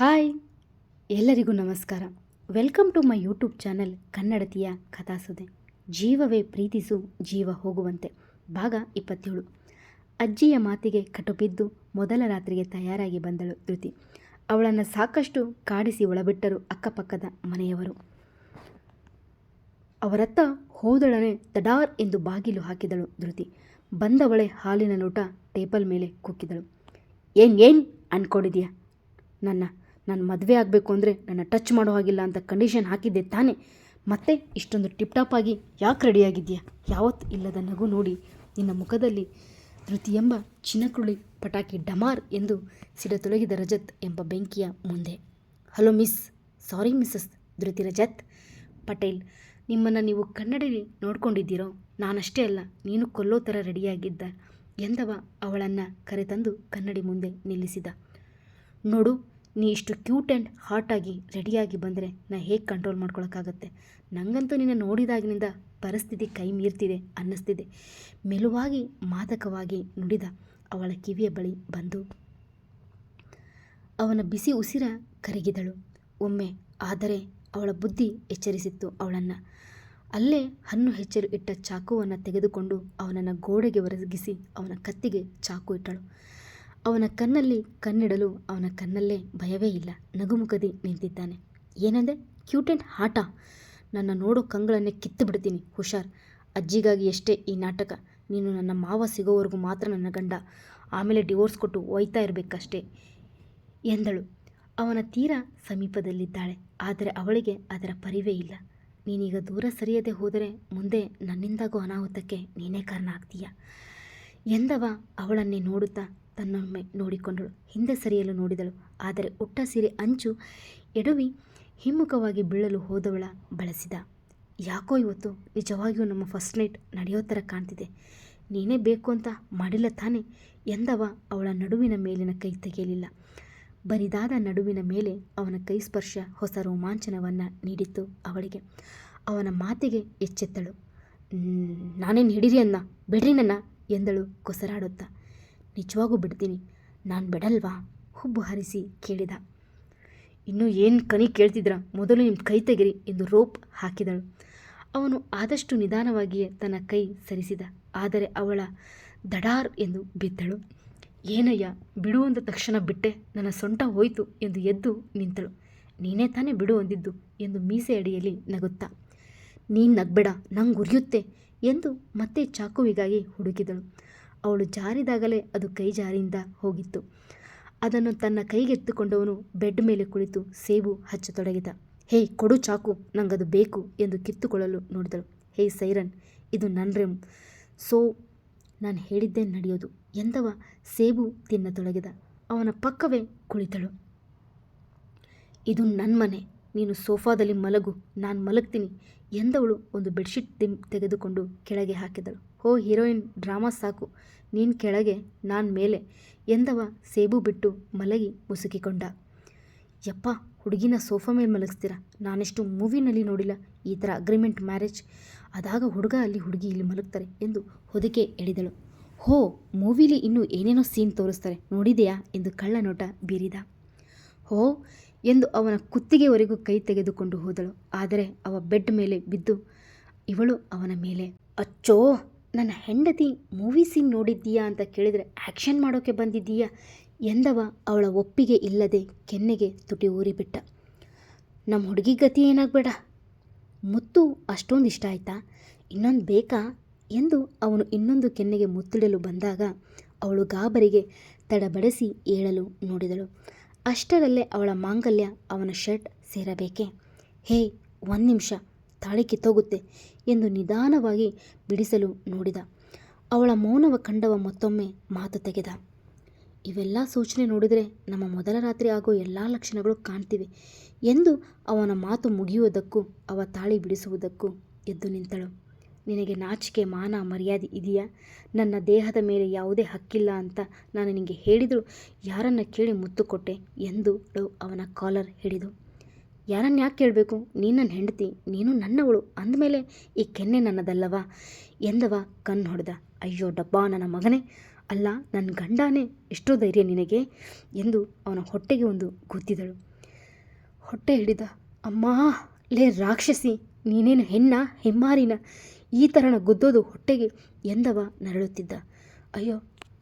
Hi, ಎಲ್ಲರಿಗೂ ನಮಸ್ಕಾರ. Welcome to my YouTube channel ಕನ್ನಡತಿಯ ಕಥಾಸುದೆ. ಜೀವವೇ ಪ್ರೀತಿಸು, ಜೀವ ಹೋಗುವಂತೆ. ಭಾಗ ಇಪ್ಪತ್ತೇಳು. ಅಜ್ಜಿಯ ಮಾತಿಗೆ ಕಟುಬಿದ್ದು ಮೊದಲ ರಾತ್ರಿಗೆ ತಯಾರಾಗಿ ಬಂದಳು ಧೃತಿ. ಅವಳನ್ನು ಸಾಕಷ್ಟು ಕಾಡಿಸಿ ಒಳಬಿಟ್ಟರು ಅಕ್ಕಪಕ್ಕದ ಮನೆಯವರು. ಅವರತ್ತ ಹೋದಳನೆ ತಡಾರ್ ಎಂದು ಬಾಗಿಲು ಹಾಕಿದಳು ಧೃತಿ. ಬಂದವಳೆ ಹಾಲಿನ ಲೋಟ ಟೇಬಲ್ ಮೇಲೆ ಕುಕ್ಕಿದಳು ಏನ್ ಏನ್ ಅನ್ಕೊಂಡಿದೀಯ? ನನ್ನ ನಾನು ಮದುವೆ ಆಗಬೇಕು ಅಂದರೆ ನನ್ನ ಟಚ್ ಮಾಡೋ ಹಾಗಿಲ್ಲ ಅಂತ ಕಂಡೀಷನ್ ಹಾಕಿದ್ದೆ ತಾನೇ. ಮತ್ತೆ ಇಷ್ಟೊಂದು ಟಿಪ್ ಟಾಪ್ ಆಗಿ ಯಾಕೆ ರೆಡಿಯಾಗಿದ್ದೀಯಾ ಯಾವತ್ತು ಇಲ್ಲದ ನಗು ನೋಡಿ ನಿನ್ನ ಮುಖದಲ್ಲಿ ಧೃತಿ ಎಂಬ ಚಿನ್ನಕುಳಿ ಪಟಾಕಿ ಡಮಾರ್ ಎಂದು ಸಿಡತೊಲಗಿದ ರಜತ್ ಎಂಬ ಬೆಂಕಿಯ ಮುಂದೆ. ಹಲೋ ಮಿಸ್, ಸಾರಿ ಮಿಸ್ಸಸ್ ಧೃತಿ ರಜತ್. ಪಟೇಲ್, ನಿಮ್ಮನ್ನು ನೀವು ಕನ್ನಡಿ ನೋಡ್ಕೊಂಡಿದ್ದೀರೋ? ನಾನಷ್ಟೇ ಅಲ್ಲ, ನೀನು ಕೊಲ್ಲೋ ಥರ ರೆಡಿಯಾಗಿದ್ದ ಎಂದವ ಅವಳನ್ನು ಕರೆತಂದು ಕನ್ನಡಿ ಮುಂದೆ ನಿಲ್ಲಿಸಿದ. ನೋಡು ನೀ ಇಷ್ಟು ಕ್ಯೂಟ್ ಆ್ಯಂಡ್ ಹಾಟಾಗಿ ರೆಡಿಯಾಗಿ ಬಂದರೆ ನಾ ಹೇಗೆ ಕಂಟ್ರೋಲ್ ಮಾಡ್ಕೊಳಕ್ಕಾಗತ್ತೆ? ನನಗಂತೂ ನಿನ್ನ ನೋಡಿದಾಗಿನಿಂದ ಪರಿಸ್ಥಿತಿ ಕೈ ಮೀರ್ತಿದೆ, ಅನ್ನಿಸ್ತಿದೆ. ಮೆಲುವಾಗಿ, ಮಾದಕವಾಗಿ ನುಡಿದ ಅವಳ ಕಿವಿಯ ಬಳಿ ಬಂದು ಅವನ ಬಿಸಿ ಉಸಿರ ಕರಗಿದಳು. ಒಮ್ಮೆ ಆದರೆ ಅವಳ ಬುದ್ಧಿ ಎಚ್ಚರಿಸಿತ್ತು ಅವಳನ್ನು. ಅಲ್ಲೇ ಹಣ್ಣು ಹೆಚ್ಚಲು ಇಟ್ಟ ಚಾಕುವನ್ನು ತೆಗೆದುಕೊಂಡು ಅವನನ್ನು ಗೋಡೆಗೆ ಒರಗಿಸಿ ಅವನ ಕತ್ತಿಗೆ ಚಾಕು ಇಟ್ಟಳು. ಅವನ ಕಣ್ಣಲ್ಲಿ ಕಣ್ಣಿಡಲು ಅವನ ಕಣ್ಣಲ್ಲೇ ಭಯವೇ ಇಲ್ಲ. ನಗುಮುಖದಿ ನಿಂತಿದ್ದಾನೆ. ಏನಂದೆ ಕ್ಯೂಟ್ ಆ್ಯಂಡ್ ಹಾಟ ನನ್ನ ನೋಡೋ ಕಂಗಳನ್ನೇ ಕಿತ್ತು ಬಿಡ್ತೀನಿ, ಹುಷಾರ್. ಅಜ್ಜಿಗಾಗಿ ಎಷ್ಟೇ ಈ ನಾಟಕ. ನೀನು ನನ್ನ ಮಾವ ಸಿಗೋವರೆಗೂ ಮಾತ್ರ ನನ್ನ ಗಂಡ. ಆಮೇಲೆ ಡಿವೋರ್ಸ್ ಕೊಟ್ಟು ಒಯ್ತಾ ಇರಬೇಕಷ್ಟೇ ಎಂದಳು. ಅವನ ತೀರ ಸಮೀಪದಲ್ಲಿದ್ದಾಳೆ. ಆದರೆ ಅವಳಿಗೆ ಅದರ ಪರಿವೇ ಇಲ್ಲ. ನೀನೀಗ ದೂರ ಸರಿಯದೆ ಹೋದರೆ ಮುಂದೆ ನನ್ನಿಂದಾಗೋ ಅನಾಹುತಕ್ಕೆ ನೀನೇ ಕಾರಣ ಆಗ್ತೀಯ ಎಂದವ ಅವಳನ್ನೇ ನೋಡುತ್ತಾ ತನ್ನೊಮ್ಮೆ ನೋಡಿಕೊಂಡಳು. ಹಿಂದೆ ಸರಿಯಲು ನೋಡಿದಳು. ಆದರೆ ಉಟ್ಟ ಸೀರೆ ಅಂಚು ಎಡವಿ ಹಿಮ್ಮುಖವಾಗಿ ಬೀಳಲು ಹೋದವಳ ಬಳಸಿದ. ಯಾಕೋ ಇವತ್ತು ನಿಜವಾಗಿಯೂ ನಮ್ಮ ಫಸ್ಟ್ ನೈಟ್ ನಡೆಯೋ ಥರ ಕಾಣ್ತಿದೆ. ನೀನೇ ಬೇಕು ಅಂತ ಮಾಡಿಲ್ಲ ತಾನೆ ಎಂದವ ಅವಳ ನಡುವಿನ ಮೇಲಿನ ಕೈ ತೆಗೆಯಲಿಲ್ಲ. ಬರಿದಾದ ನಡುವಿನ ಮೇಲೆ ಅವನ ಕೈ ಸ್ಪರ್ಶ ಹೊಸ ರೋಮಾಂಚನವನ್ನು ನೀಡಿತ್ತು ಅವಳಿಗೆ. ಅವನ ಮಾತಿಗೆ ಎಚ್ಚೆತ್ತಳು. "ಮ್, ನಾನೇನು ಹಿಡೀರಿ ಅನ್ನ ಬಿಡ್ರಿ ನನ್ನ ಎಂದಳು ಕೊಸರಾಡುತ್ತಾ. ನಿಜವಾಗೂ ಬಿಡ್ತೀನಿ. ನಾನು ಬಿಡಲ್ವಾ? ಹುಬ್ಬು ಹರಿಸಿ ಕೇಳಿದ. ಇನ್ನೂ ಏನು ಕಣಿ ಕೇಳ್ತಿದ್ರ? ಮೊದಲು ನಿಮ್ಮ ಕೈ ತೆಗಿರಿ ಎಂದು ರೋಪ್ ಹಾಕಿದಳು. ಅವನು ಆದಷ್ಟು ನಿಧಾನವಾಗಿಯೇ ತನ್ನ ಕೈ ಸರಿಸಿದ. ಆದರೆ ಅವಳ ದಡಾರ್ ಎಂದು ಬಿದ್ದಳು. ಏನಯ್ಯ, ಬಿಡು ಅಂದ ತಕ್ಷಣ ಬಿಟ್ಟೆ. ನನ್ನ ಸೊಂಟ ಹೋಯಿತು ಎಂದು ಎದ್ದು ನಿಂತಳು. ನೀನೇ ತಾನೇ ಬಿಡು ಅಂದಿದ್ದು ಎಂದು ಮೀಸೆ ಅಡಿಯಲ್ಲಿ ನಗುತ್ತಾ. ನೀನು ನಗ್ಬೇಡ, ನಂಗೆ ಉರಿಯುತ್ತೆ ಎಂದು ಮತ್ತೆ ಚಾಕುವಿಗಾಗಿ ಹುಡುಕಿದಳು. ಅವಳು ಜಾರಿದಾಗಲೇ ಅದು ಕೈ ಜಾರಿಯಿಂದ ಹೋಗಿತ್ತು. ಅದನ್ನು ತನ್ನ ಕೈಗೆತ್ತುಕೊಂಡವನು ಬೆಡ್ ಮೇಲೆ ಕುಳಿತು ಸೇಬು ಹಚ್ಚತೊಡಗಿದ. ಹೇ ಕೊಡು ಚಾಕು, ನಂಗದು ಬೇಕು ಎಂದು ಕಿತ್ತುಕೊಳ್ಳಲು ನೋಡಿದಳು. ಹೇ ಸೈರನ್, ಇದು ನನ್ನ ರೆಮ್ ಸೋ, ನಾನು ಹೇಳಿದ್ದೇ ನಡೆಯೋದು. ಎಂದವ? ಸೇಬು ತಿನ್ನತೊಡಗಿದ. ಅವನ ಪಕ್ಕವೇ ಕುಳಿತಳು. ಇದು ನನ್ನ ಮನೆ. ನೀನು ಸೋಫಾದಲ್ಲಿ ಮಲಗು, ನಾನು ಮಲಗ್ತೀನಿ ಎಂದವಳು ಒಂದು ಬೆಡ್ಶೀಟ್ ತೆಗೆದುಕೊಂಡು ಕೆಳಗೆ ಹಾಕಿದಳು. ಹೋ ಹೀರೋಯಿನ್, ಡ್ರಾಮಾ ಸಾಕು, ನೀನು ಕೆಳಗೆ, ನಾನು ಮೇಲೆ ಎಂದವ ಸೇಬು ಬಿಟ್ಟು ಮಲಗಿ ಮುಸುಕಿಕೊಂಡ. ಯಪ್ಪ, ಹುಡುಗಿನ ಸೋಫಾ ಮೇಲೆ ಮಲಗಿಸ್ತೀರಾ? ನಾನೆಷ್ಟು ಮೂವಿನಲ್ಲಿ ನೋಡಿಲ್ಲ, ಈ ಥರ ಅಗ್ರಿಮೆಂಟ್ ಮ್ಯಾರೇಜ್. ಅದಾಗ ಹುಡುಗ ಅಲ್ಲಿ ಹುಡುಗಿ ಇಲ್ಲಿ ಮಲಗ್ತಾರೆ ಎಂದು ಹೊದಿಕೆ ಎಳೆದಳು. ಹೋ, ಮೂವಿಲಿ ಇನ್ನೂ ಏನೇನೋ ಸೀನ್ ತೋರಿಸ್ತಾರೆ, ನೋಡಿದೆಯಾ? ಎಂದು ಕಳ್ಳ ನೋಟ ಬೀರಿದ. ಹೋ ಎಂದು ಅವನ ಕುತ್ತಿಗೆವರೆಗೂ ಕೈ ತೆಗೆದುಕೊಂಡು ಹೋದಳು. ಆದರೆ ಅವ ಬೆಡ್ ಮೇಲೆ ಬಿದ್ದು, ಇವಳು ಅವನ ಮೇಲೆ. ಅಚ್ಚೋ, ನನ್ನ ಹೆಂಡತಿ ಮೂವಿ ಸೀನ್ ನೋಡಿದ್ದೀಯಾ ಅಂತ ಕೇಳಿದರೆ ಆ್ಯಕ್ಷನ್ ಮಾಡೋಕ್ಕೆ ಬಂದಿದ್ದೀಯಾ? ಎಂದವ ಅವಳ ಒಪ್ಪಿಗೆ ಇಲ್ಲದೆ ಕೆನ್ನೆಗೆ ತುಟಿ ಊರಿಬಿಟ್ಟ. ನಮ್ಮ ಹುಡುಗಿ ಗತಿ ಏನಾಗಬೇಡ? ಮುತ್ತು ಅಷ್ಟೊಂದು ಇಷ್ಟ ಆಯ್ತಾ? ಇನ್ನೊಂದು ಬೇಕಾ? ಎಂದು ಅವನು ಇನ್ನೊಂದು ಕೆನ್ನೆಗೆ ಮುತ್ತಿಡಲು ಬಂದಾಗ ಅವಳು ಗಾಬರಿಗೆ ತಡಬಡಿಸಿ ಏಳಲು ನೋಡಿದಳು. ಅಷ್ಟರಲ್ಲೇ ಅವಳ ಮಾಂಗಲ್ಯ ಅವನ ಶರ್ಟ್ ಸೇರಬೇಕೆ? ಹೇ, ಒಂದು ನಿಮಿಷ, ತಾಳಿ ಕಿತ್ತೋಗುತ್ತೆ ಎಂದು ನಿಧಾನವಾಗಿ ಬಿಡಿಸಲು ನೋಡಿದ. ಅವಳ ಮೌನವ ಕಂಡವ ಮತ್ತೊಮ್ಮೆ ಮಾತು ತೆಗೆದ. ಇವೆಲ್ಲ ಸೂಚನೆ ನೋಡಿದರೆ ನಮ್ಮ ಮೊದಲ ರಾತ್ರಿ ಆಗೋ ಎಲ್ಲ ಲಕ್ಷಣಗಳು ಕಾಣ್ತಿವೆ ಎಂದು ಅವನ ಮಾತು ಮುಗಿಯುವುದಕ್ಕೂ ಅವ ತಾಳಿ ಬಿಡಿಸುವುದಕ್ಕೂ ಎದ್ದು ನಿಂತಳು. ನಿನಗೆ ನಾಚಿಕೆ, ಮಾನ, ಮರ್ಯಾದೆ ಇದೆಯಾ? ನನ್ನ ದೇಹದ ಮೇಲೆ ಯಾವುದೇ ಹಕ್ಕಿಲ್ಲ ಅಂತ ನಾನು ನಿನಗೆ ಹೇಳಿದರೂ ಯಾರನ್ನು ಕೇಳಿ ಮುತ್ತು ಕೊಟ್ಟೆ ಎಂದು ಅವನ ಕಾಲರ್ ಹಿಡಿದು ಯಾರನ್ನ ಯಾಕೆ ಕೇಳಬೇಕು? ನೀನು ನನ್ನ ಹೆಂಡತಿ, ನೀನು ನನ್ನವಳು. ಅಂದಮೇಲೆ ಈ ಕೆನ್ನೆ ನನ್ನದಲ್ಲವಾ? ಎಂದವ ಕಣ್ಣು ಹೊಡೆದ. ಅಯ್ಯೋ ಡಬ್ಬಾ, ನನ್ನ ಮಗನೇ. ಅಲ್ಲ ನನ್ನ ಗಂಡನೇ ಎಷ್ಟೋ ಧೈರ್ಯ ನಿನಗೆ ಎಂದು ಅವನ ಹೊಟ್ಟೆಗೆ ಒಂದು ಗುದ್ದಿದಳು. ಹೊಟ್ಟೆ ಹಿಡಿದ, ಅಮ್ಮ, ಲೇ ರಾಕ್ಷಸಿ, ನೀನೇನು ಹೆಣ್ಣ, ಹೆಮ್ಮಾರಿನ? ಈ ಥರನ ಗುದ್ದೋದು ಹೊಟ್ಟೆಗೆ ಎಂದವ ನರಳುತ್ತಿದ್ದ. ಅಯ್ಯೋ,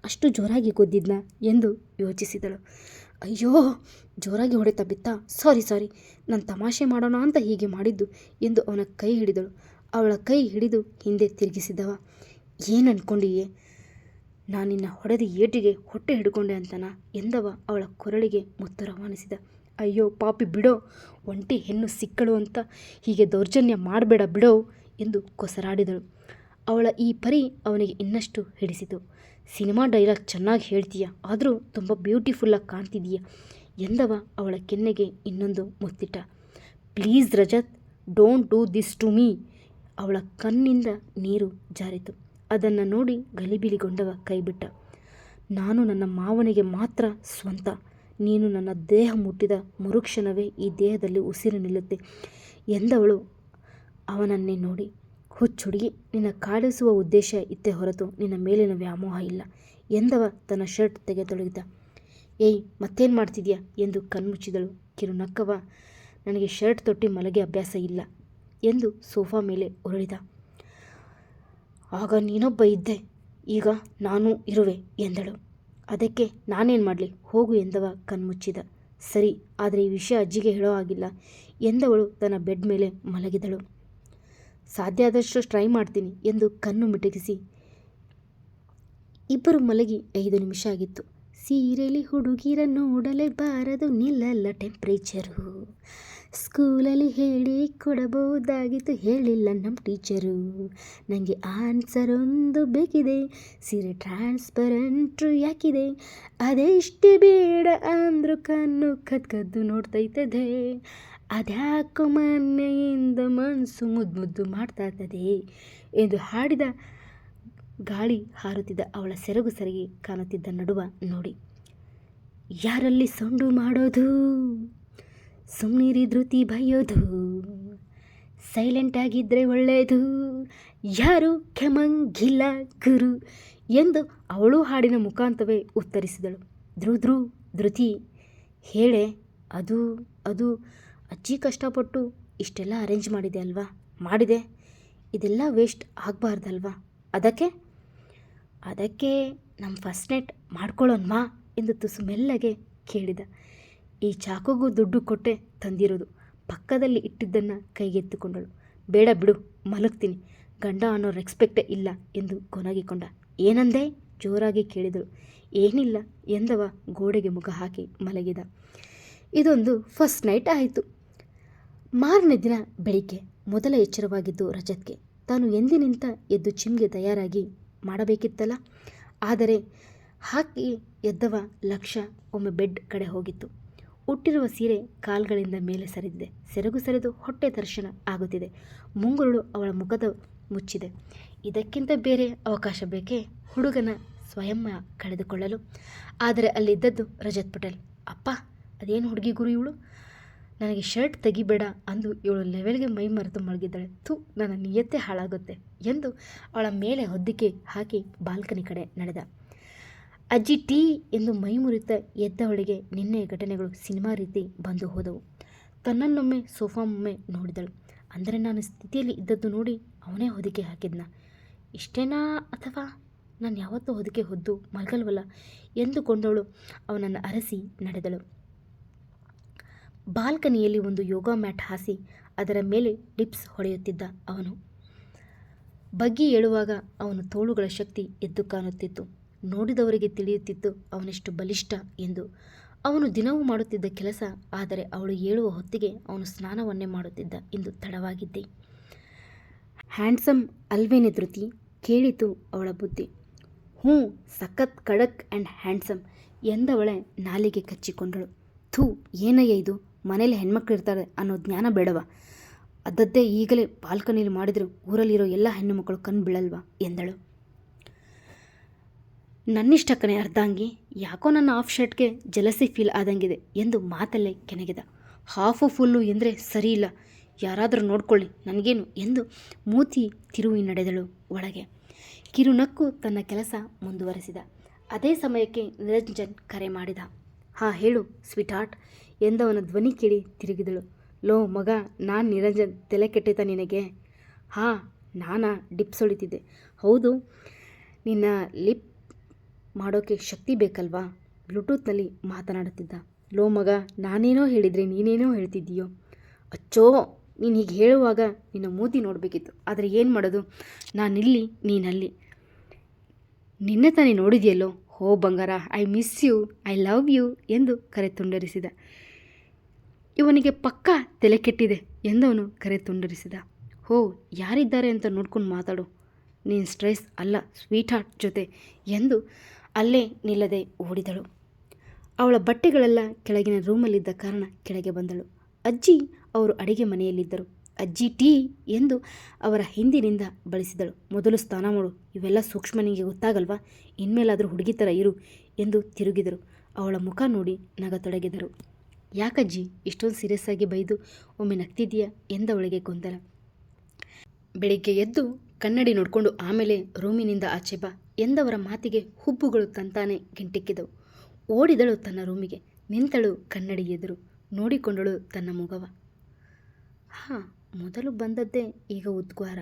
ಅಷ್ಟು ಜೋರಾಗಿ ಗುದ್ದಿದ್ನ ಎಂದು ಯೋಚಿಸಿದಳು. ಅಯ್ಯೋ, ಜೋರಾಗಿ ಹೊಡೆತ ಬಿತ್ತ. ಸಾರಿ ಸಾರಿ, ನಾನು ತಮಾಷೆ ಮಾಡೋಣ ಅಂತ ಹೀಗೆ ಮಾಡಿದ್ದು ಎಂದು ಅವನ ಕೈ ಹಿಡಿದಳು. ಅವಳ ಕೈ ಹಿಡಿದು ಹಿಂದೆ ತಿರುಗಿಸಿದವ. ಏನು ಅನ್ಕೊಂಡಿಯೇ? ನಿನ್ನ ಹೊಡೆದ ಏಟಿಗೆ ಹೊಟ್ಟೆ ಹಿಡ್ಕೊಂಡೆ ಅಂತನ ಎಂದವ ಅವಳ ಕೊರಳಿಗೆ ಮುತ್ತು ರವಾನಿಸಿದ ಅಯ್ಯೋ, ಪಾಪಿ ಬಿಡೋ, ಒಂಟಿ ಹೆಣ್ಣು ಸಿಕ್ಕಳು ಅಂತ ಹೀಗೆ ದೌರ್ಜನ್ಯ ಮಾಡಬೇಡ ಬಿಡೋ ಎಂದು ಕೊಸರಾಡಿದಳು. ಅವಳ ಈ ಪರಿ ಅವನಿಗೆ ಇನ್ನಷ್ಟು ಹಿಡಿಸಿತು. ಸಿನಿಮಾ ಡೈಲಾಗ್ ಚೆನ್ನಾಗಿ ಹೇಳ್ತೀಯ, ಆದರೂ ತುಂಬ ಬ್ಯೂಟಿಫುಲ್ಲಾಗಿ ಕಾಣ್ತಿದೀಯ ಎಂದವ ಅವಳ ಕೆನ್ನೆಗೆ ಇನ್ನೊಂದು ಮುತ್ತಿಟ್ಟ please Rajat, don't do this to me ಅವಳ ಕಣ್ಣಿಂದ ನೀರು ಜಾರಿತು. ಅದನ್ನು ನೋಡಿ ಗಲಿಬಿಲಿಗೊಂಡವ ಕೈಬಿಟ್ಟ. ನಾನು ನನ್ನ ಮಾವನಿಗೆ ಮಾತ್ರ ಸ್ವಂತ. ನೀನು ನನ್ನ ದೇಹ ಮುಟ್ಟಿದ ಮರುಕ್ಷಣವೇ ಈ ದೇಹದಲ್ಲಿ ಉಸಿರು ನಿಲ್ಲುತ್ತೆ ಎಂದವಳು ಅವನನ್ನೇ ನೋಡಿ ಹುಚ್ಚುಡುಗಿ, ನಿನ್ನ ಕಾಡಿಸುವ ಉದ್ದೇಶ ಇತ್ತೇ ಹೊರತು ನಿನ್ನ ಮೇಲಿನ ವ್ಯಾಮೋಹ ಇಲ್ಲ ಎಂದವ ತನ್ನ ಶರ್ಟ್ ತೆಗೆದೊಡಗಿದ ಏಯ್, ಮತ್ತೇನು ಮಾಡ್ತಿದ್ಯಾ ಎಂದು ಕಣ್ಮುಚ್ಚಿದಳು. ಕಿರುನಕ್ಕವ ನನಗೆ ಶರ್ಟ್ ತೊಟ್ಟಿ ಮಲಗೆ ಅಭ್ಯಾಸ ಇಲ್ಲ ಎಂದು ಸೋಫಾ ಮೇಲೆ ಉರುಳಿದ. ಆಗ ನೀನೊಬ್ಬ ಇದ್ದೆ, ಈಗ ನಾನು ಇರುವೆ ಎಂದಳು. ಅದಕ್ಕೆ ನಾನೇನು ಮಾಡಲಿ, ಹೋಗು ಎಂದವ ಕಣ್ಮುಚ್ಚಿದ. ಸರಿ, ಆದರೆ ಈ ವಿಷಯ ಅಜ್ಜಿಗೆ ಹೇಳೋ ಆಗಿಲ್ಲ ಎಂದವಳು ತನ್ನ ಬೆಡ್ ಮೇಲೆ ಮಲಗಿದಳು. ಸಾಧ್ಯ ಆದಷ್ಟು ಟ್ರೈ ಮಾಡ್ತೀನಿ ಎಂದು ಕಣ್ಣು ಮಿಟುಕಿಸಿ ಇಬ್ಬರು ಮಲಗಿ ಐದು ನಿಮಿಷ ಆಗಿತ್ತು. ಸೀರೆಲಿ ಹುಡುಗಿರ ನೋಡಲೇಬಾರದು ನಿಲ್ಲಲ್ಲ ಟೆಂಪ್ರೇಚರು ಸ್ಕೂಲಲ್ಲಿ ಹೇಳಿ ಕೊಡಬಹುದಾಗಿತ್ತು, ಹೇಳಿಲ್ಲ ನಮ್ಮ ಟೀಚರು ನನಗೆ ಆನ್ಸರ್ ಒಂದು ಬೇಕಿದೆ, ಸೀರೆ ಟ್ರಾನ್ಸ್ಪರೆಂಟ್ರು ಯಾಕಿದೆ? ಅದೆಷ್ಟೇ ಬೇಡ ಅಂದ್ರು ಕಣ್ಣು ಕದ್ ಕದ್ದು ನೋಡ್ತೈತದೆ. ಅದ್ಯಾಕೋ ಮೊನ್ನೆಯಿಂದ ಮನಸ್ಸು ಮುದ್ದು ಮುದ್ದು ಮಾಡ್ತಾ ಇರ್ತದೆ ಎಂದು ಹಾಡಿದ ಗಾಳಿ ಹಾರುತ್ತಿದ್ದ ಅವಳ ಸೆರಗು ಸೆರಗಿ ಕಾಣುತ್ತಿದ್ದ ನಡುವ ನೋಡಿ. ಯಾರಲ್ಲಿ ಸೊಂಡು ಮಾಡೋದು? ಸುಮ್ಮನಿರಿ ಧೃತಿ ಬೈಯೋದು? ಸೈಲೆಂಟ್ ಆಗಿದ್ದರೆ ಒಳ್ಳೆಯದು ಯಾರು ಕೆಮಂಗಿಲ್ಲ ಗುರು ಎಂದು ಅವಳು ಹಾಡಿನ ಮುಖಾಂತವೇ ಉತ್ತರಿಸಿದಳು. ಧ್ರು ಧ್ರು ಧೃತಿ, ಹೇಳೆ, ಅದು ಅದು ಅಜ್ಜಿ ಕಷ್ಟಪಟ್ಟು ಇಷ್ಟೆಲ್ಲ ಅರೇಂಜ್ ಮಾಡಿದೆ ಅಲ್ವಾ? ಮಾಡಿದೆ. ಇದೆಲ್ಲ ವೇಸ್ಟ್ ಆಗಬಾರ್ದಲ್ವಾ? ಅದಕ್ಕೆ? ಅದಕ್ಕೆ ನಮ್ಮ ಫಸ್ಟ್ ನೆಟ್ ಮಾಡ್ಕೊಳ್ಳೋಣ್ವಾ ಎಂದು ತುಸು ಮೆಲ್ಲಗೆ ಕೇಳಿದ. ಈ ಚಾಕುಗೂ ದುಡ್ಡು ಕೊಟ್ಟೆ ತಂದಿರೋದು. ಪಕ್ಕದಲ್ಲಿ ಇಟ್ಟಿದ್ದನ್ನು ಕೈಗೆತ್ತಿಕೊಂಡಳು. ಬೇಡ ಬಿಡು, ಮಲಗ್ತೀನಿ. ಗಂಡ ಅನ್ನೋ ರೆಸ್ಪೆಕ್ಟೇ ಇಲ್ಲ ಎಂದು ಕೊನಗಿಕೊಂಡ ಏನಂದೆ? ಜೋರಾಗಿ ಕೇಳಿದಳು. ಏನಿಲ್ಲ ಎಂದವ ಗೋಡೆಗೆ ಮುಖ ಹಾಕಿ ಮಲಗಿದ. ಇದೊಂದು ಫಸ್ಟ್ ನೈಟ್ ಆಯಿತು. ಮಾರನೇ ದಿನ ಬೆಳಿಗ್ಗೆ ಮೊದಲ ಎಚ್ಚರವಾಗಿದ್ದು ರಜತ್ಗೆ. ತಾನು ಎಂದಿನಿಂತ ಎದ್ದು ಚಿಮ್ಗೆ ತಯಾರಾಗಿ ಮಾಡಬೇಕಿತ್ತಲ್ಲ? ಆದರೆ ಹಾಕಿ ಎದ್ದವ ಲಕ್ಷ ಒಮ್ಮೆ ಬೆಡ್ ಕಡೆ ಹೋಗಿತ್ತು. ಉಟ್ಟಿರುವ ಸೀರೆ ಕಾಲ್ಗಳಿಂದ ಮೇಲೆ ಸರಿದಿದೆ. ಸೆರಗು ಸರಿದು ಹೊಟ್ಟೆ ದರ್ಶನ ಆಗುತ್ತಿದೆ. ಮುಂಗುರುಳು ಅವಳ ಮುಖದ ಮುಚ್ಚಿದೆ. ಇದಕ್ಕಿಂತ ಬೇರೆ ಅವಕಾಶ ಬೇಕೇ? ಹುಡುಗನ ಸ್ವಯಂ ಕಳೆದುಕೊಳ್ಳಲು. ಆದರೆ ಅಲ್ಲಿದ್ದದ್ದು ರಜತ್ ಪಟೇಲ್. ಅಪ್ಪ, ಅದೇನು ಹುಡುಗಿ ಗುರು ಇವಳು? ನನಗೆ ಶರ್ಟ್ ತೆಗಿಬೇಡ ಅಂದು ಇವಳು ಲೆವೆಲ್ಗೆ ಮೈ ಮರೆತು ಮಲಗಿದ್ದಾಳೆ. ಥೂ, ನನ್ನ ನಿಯತ್ತೆ ಹಾಳಾಗುತ್ತೆ ಎಂದು ಅವಳ ಮೇಲೆ ಹೊದ್ದಿಕೆ ಹಾಕಿ ಬಾಲ್ಕನಿ ಕಡೆ ನಡೆದ. ಅಜ್ಜಿ ಟೀ ಎಂದು ಮೈ ಮುರಿತ ಎದ್ದವಳಿಗೆ ನಿನ್ನೆ ಘಟನೆಗಳು ಸಿನಿಮಾ ರೀತಿ ಬಂದು ಹೋದವು. ತನ್ನನ್ನೊಮ್ಮೆ ಸೋಫಾಮೊಮ್ಮೆ ನೋಡಿದಳು. ಅಂದರೆ ನಾನು ಸ್ಥಿತಿಯಲ್ಲಿ ಇದ್ದದ್ದು ನೋಡಿ ಅವನೇ ಹೊದಿಕೆ ಹಾಕಿದ್ನ. ಇಷ್ಟೇನಾ ಅಥವಾ ನಾನು ಯಾವತ್ತೂ ಹೊದಿಕೆ ಹೊದ್ದು ಮಲಗಲ್ವಲ್ಲ ಎಂದುಕೊಂಡವಳು ಅವನನ್ನು ಅರಸಿ ನಡೆದಳು. ಬಾಲ್ಕನಿಯಲ್ಲಿ ಒಂದು ಯೋಗ ಮ್ಯಾಟ್ ಹಾಸಿ ಅದರ ಮೇಲೆ ಡಿಪ್ಸ್ ಹೊಡೆಯುತ್ತಿದ್ದ ಅವನು. ಬಗ್ಗಿ ಏಳುವಾಗ ಅವನ ತೋಳುಗಳ ಶಕ್ತಿ ಎದ್ದು ಕಾಣುತ್ತಿತ್ತು. ನೋಡಿದವರಿಗೆ ತಿಳಿಯುತ್ತಿತ್ತು, ಅವನಿಷ್ಟು ಬಲಿಷ್ಠ ಎಂದು. ಅವನು ದಿನವೂ ಮಾಡುತ್ತಿದ್ದ ಕೆಲಸ, ಆದರೆ ಅವಳು ಏಳುವ ಹೊತ್ತಿಗೆ ಅವನು ಸ್ನಾನವನ್ನೇ ಮಾಡುತ್ತಿದ್ದ ಎಂದು ತಡವಾಗಿದ್ದೆ. ಹ್ಯಾಂಡ್ಸಮ್ ಅಲ್ವೇನೆ ಧೃತಿ, ಕೇಳಿತು ಅವಳ ಬುದ್ಧಿ. ಹ್ಞೂ, ಸಖತ್ ಕಡಕ್ ಆ್ಯಂಡ್ ಹ್ಯಾಂಡ್ಸಮ್ ಎಂದವಳೆ ನಾಲಿಗೆ ಕಚ್ಚಿಕೊಂಡಳು. ಥೂ, ಏನಯ್ಯ ಇದು? ಮನೇಲಿ ಹೆಣ್ಮಕ್ಳು ಇರ್ತಾರೆ ಅನ್ನೋ ಜ್ಞಾನ ಬೇಡವ? ಅದದ್ದೇ ಈಗಲೇ ಬಾಲ್ಕನಿಲಿ ಮಾಡಿದ್ರು ಊರಲ್ಲಿರೋ ಎಲ್ಲ ಹೆಣ್ಣು ಮಕ್ಕಳು ಕಣ್ಣು ಬೀಳಲ್ವಾ? ಎಂದಳು. ನನ್ನಿಷ್ಟ ಕಣೆ ಅರ್ಧಾಂಗಿ, ಯಾಕೋ ನನ್ನ ಆಫ್ ಶರ್ಟ್ಗೆ ಜಲಸಿ ಫೀಲ್ ಆದಂಗಿದೆ ಎಂದು ಮಾತಲ್ಲೇ ಕೆನಗಿದ ಹಾಫು ಫುಲ್ಲು ಎಂದರೆ ಸರಿ ಇಲ್ಲ. ಯಾರಾದರೂ ನೋಡ್ಕೊಳ್ಳಿ ನನಗೇನು ಎಂದು ಮೂತಿ ತಿರುವಿ ನಡೆದಳು ಒಳಗೆ. ಕಿರುನಕ್ಕು ತನ್ನ ಕೆಲಸ ಮುಂದುವರೆಸಿದ. ಅದೇ ಸಮಯಕ್ಕೆ ನಿರಂಜನ್ ಕರೆ ಮಾಡಿದ. ಹಾಂ ಹೇಳು ಸ್ವೀಟ್ ಹಾರ್ಟ್ ಎಂದವನ ಧ್ವನಿ ಕೇಳಿ ತಿರುಗಿದಳು. ಲೋ ಮಗ, ನಾನು ನಿರಂಜನ್ ತಲೆ ಕೆಟ್ಟಿತ ನಿನಗೆ. ಹಾ, ನಾನಾ ಡಿಪ್ ಹೊಡಿತಿದ್ದೆ ಹೌದು, ನಿನ್ನ ಲಿಪ್ ಮಾಡೋಕ್ಕೆ ಶಕ್ತಿ ಬೇಕಲ್ವಾ? ಬ್ಲೂಟೂತ್ನಲ್ಲಿ ಮಾತನಾಡುತ್ತಿದ್ದ. ಲೋ ಮಗ, ನಾನೇನೋ ಹೇಳಿದರೆ ನೀನೇನೋ ಹೇಳ್ತಿದ್ದೀಯೋ? ಅಚ್ಚೋ, ನೀನು ಹೀಗೆ ಹೇಳುವಾಗ ನಿನ್ನ ಮೂತಿ ನೋಡಬೇಕಿತ್ತು. ಆದರೆ ಏನು ಮಾಡೋದು? ನಾನಿಲ್ಲಿ ನೀನಲ್ಲಿ. ನಿನ್ನೆ ತಾನೇ ನೋಡಿದೆಯಲ್ಲೋ? ಹೋ ಬಂಗಾರ, I miss you, I love you ಎಂದು ಕರೆ ತುಂಡರಿಸಿದ. ಇವನಿಗೆ ಪಕ್ಕಾ ತಲೆ ಕೆಟ್ಟಿದೆ ಎಂದವನು ಕರೆ ತುಂಡರಿಸಿದ. ಹೋ, ಯಾರಿದ್ದಾರೆ ಅಂತ ನೋಡ್ಕೊಂಡು ಮಾತಾಡು. ನೀನು ಸ್ಟ್ರೆಸ್ ಅಲ್ಲ ಸ್ವೀಟ್ ಹಾರ್ಟ್ ಜೊತೆ ಎಂದು ಅಲ್ಲೇ ನಿಲ್ಲದೆ ಓಡಿದಳು. ಅವಳ ಬಟ್ಟೆಗಳೆಲ್ಲ ಕೆಳಗಿನ ರೂಮಲ್ಲಿದ್ದ ಕಾರಣ ಕೆಳಗೆ ಬಂದಳು. ಅಜ್ಜಿ ಅವರು ಅಡಿಗೆ ಮನೆಯಲ್ಲಿದ್ದರು. ಅಜ್ಜಿ ಟೀ ಎಂದು ಅವರ ಹಿಂದಿನಿಂದ ಬಳಸಿದಳು. ಮೊದಲು ಸ್ನಾನ ಮಾಡು, ಇವೆಲ್ಲ ಸೂಕ್ಷ್ಮ ನಿಮಗೆ ಗೊತ್ತಾಗಲ್ವಾ? ಇನ್ಮೇಲಾದರೂ ಹುಡುಗಿ ಥರ ಇರು ಎಂದು ತಿರುಗಿದರು. ಅವಳ ಮುಖ ನೋಡಿ ನಗತೊಡಗಿದರು. ಯಾಕಜ್ಜಿ? ಇಷ್ಟೊಂದು ಸೀರಿಯಸ್ ಆಗಿ ಬೈದು ಒಮ್ಮೆ ನಗ್ತಿದೀಯಾ ಎಂದವಳಿಗೆ ಗೊಂದಲ. ಬೆಳಿಗ್ಗೆ ಎದ್ದು ಕನ್ನಡಿ ನೋಡಿಕೊಂಡು ಆಮೇಲೆ ರೂಮಿನಿಂದ ಆಚೆ ಬಾ ಎಂದವರ ಮಾತಿಗೆ ಹುಬ್ಬುಗಳು ತಂತಾನೆ ಗಿಂಟಿಕ್ಕಿದವು. ಓಡಿದಳು ತನ್ನ ರೂಮಿಗೆ. ನಿಂತಳು ಕನ್ನಡಿ ಎದುರು. ನೋಡಿಕೊಂಡಳು ತನ್ನ ಮುಗವ ಹಾ, ಮೊದಲು ಬಂದದ್ದೇ ಈಗ ಉದ್ಗಾರ.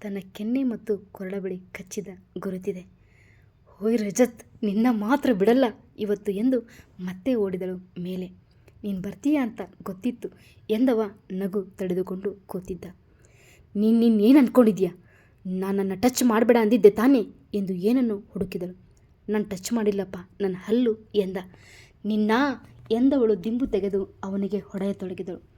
ತನ್ನ ಕೆನ್ನೆ ಮತ್ತು ಕೊರಳ ಬಳಿ ಕಚ್ಚಿದ ಗುರುತಿದೆ. ಹೋಯ್ ರಜತ್, ನಿನ್ನ ಮಾತ್ರ ಬಿಡಲ್ಲ ಇವತ್ತು ಎಂದು ಮತ್ತೆ ಓಡಿದಳು ಮೇಲೆ. ನೀನು ಬರ್ತೀಯಾ ಅಂತ ಗೊತ್ತಿತ್ತು ಎಂದವ ನಗು ತಡೆದುಕೊಂಡು ಕೂತಿದ್ದ. ನೀನು ನೀನೇನು ಅಂದ್ಕೊಂಡಿದ್ಯಾ ನನ್ನನ್ನು ಟಚ್ ಮಾಡಬೇಡ ಅಂದಿದ್ದೆ ತಾನೇ ಎಂದು ಏನನ್ನು ಹುಡುಕಿದಳು. ನಾನು ಟಚ್ ಮಾಡಿಲ್ಲಪ್ಪ ನನ್ನ ಹಲ್ಲು ಎಂದ. ನಿನ್ನ ಎಂದವಳು ದಿಂಬು ತೆಗೆದು ಅವನಿಗೆ ಹೊಡೆಯತೊಡಗಿದಳು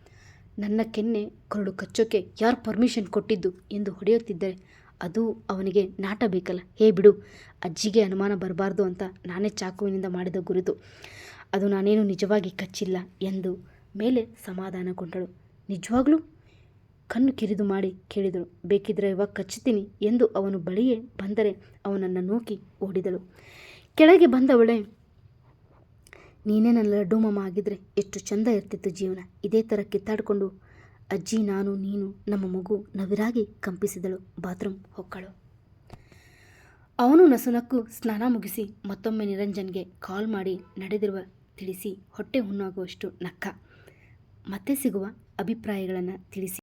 ನನ್ನ ಕೆನ್ನೆ ಕೊರಡು ಕಚ್ಚೋಕೆ ಯಾರು ಪರ್ಮಿಷನ್ ಕೊಟ್ಟಿದ್ದು ಎಂದು ಹೊಡೆಯುತ್ತಿದ್ದರೆ ಅದು ಅವನಿಗೆ ನಾಟ ಬೇಕಲ್ಲ. ಹೇ ಬಿಡು, ಅಜ್ಜಿಗೆ ಅನುಮಾನ ಬರಬಾರ್ದು ಅಂತ ನಾನೇ ಚಾಕುವಿನಿಂದ ಮಾಡಿದ ಗುರುತು. ಅದು ನಾನೇನು ನಿಜವಾಗಿ ಕಚ್ಚಿಲ್ಲ ಎಂದು ಮೇಲೆ ಸಮಾಧಾನಗೊಂಡಳು ನಿಜವಾಗ್ಲೂ? ಕಣ್ಣು ಕಿರಿದು ಮಾಡಿ ಕೇಳಿದಳು. ಬೇಕಿದ್ರೆ ಇವಾಗ ಕಚ್ಚುತ್ತೀನಿ ಎಂದು ಅವನು ಬಳಿಯೇ ಬಂದರೆ ಅವನನ್ನು ನೋಕಿ ಓಡಿದಳು. ಕೆಳಗೆ ಬಂದವಳೆ, ನೀನೇ ನನ್ನ ಲಡ್ಡು ಮಾಮ ಆಗಿದ್ರೆ ಎಷ್ಟು ಚಂದ ಇರ್ತಿತ್ತು ಜೀವನ. ಇದೇ ಥರ ಕಿತ್ತಾಡಿಕೊಂಡು ಅಜ್ಜಿ, ನಾನು, ನೀನು, ನಮ್ಮ ಮಗು ನವಿರಾಗಿ ಕಂಪಿಸಿದಳು. ಬಾತ್ರೂಮ್ ಹೊಕ್ಕಳು. ಅವನು ನಸುನಕ್ಕು ಸ್ನಾನ ಮುಗಿಸಿ ಮತ್ತೊಮ್ಮೆ ನಿರಂಜನ್ಗೆ ಕಾಲ್ ಮಾಡಿ ನಡೆದಿರುವ ತಿಳಿಸಿ ಹೊಟ್ಟೆ ಹುಣ್ಣಾಗುವಷ್ಟು ನಕ್ಕ. ಮತ್ತೆ ಸಿಗುವ ಅಭಿಪ್ರಾಯಗಳನ್ನು ತಿಳಿಸಿ.